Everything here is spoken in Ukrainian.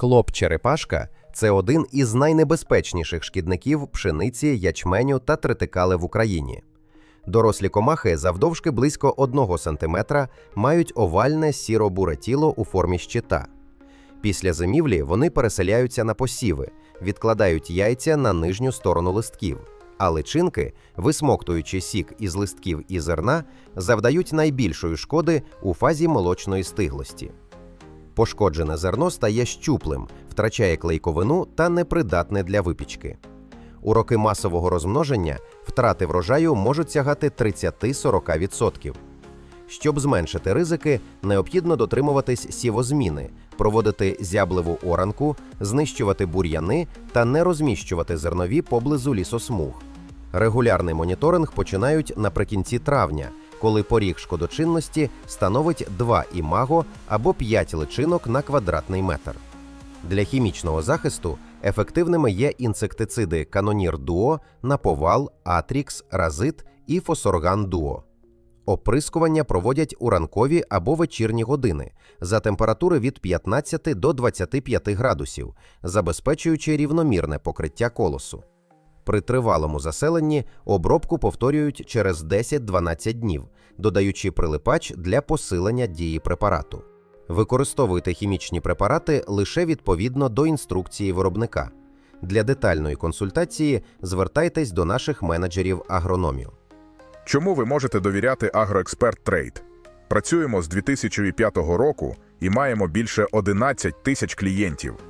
Клоп-черепашка це один із найнебезпечніших шкідників пшениці, ячменю та тритикали в Україні. Дорослі комахи завдовжки близько 1 см мають овальне сіро-буре тіло у формі щита. Після зимівлі вони переселяються на посіви, відкладають яйця на нижню сторону листків, а личинки, висмоктуючи сік із листків і зерна, завдають найбільшої шкоди у фазі молочної стиглості. Пошкоджене зерно стає щуплим, втрачає клейковину та непридатне для випічки. У роки масового розмноження втрати врожаю можуть сягати 30-40%. Щоб зменшити ризики, необхідно дотримуватись сівозміни, проводити зябливу оранку, знищувати бур'яни та не розміщувати зернові поблизу лісосмуг. Регулярний моніторинг починають наприкінці травня, коли поріг шкодочинності становить 2 імаго або 5 личинок на квадратний метр. Для хімічного захисту ефективними є інсектициди Канонір Дуо, Наповал, Атрікс, Разит і Фосорган Дуо. Оприскування проводять у ранкові або вечірні години за температури від 15 до 25 градусів, забезпечуючи рівномірне покриття колосу. При тривалому заселенні обробку повторюють через 10-12 днів, додаючи прилипач для посилення дії препарату. Використовуйте хімічні препарати лише відповідно до інструкції виробника. Для детальної консультації звертайтесь до наших менеджерів агрономів. Чому ви можете довіряти Агроексперт Трейд? Працюємо з 2005 року і маємо більше 11 тисяч клієнтів.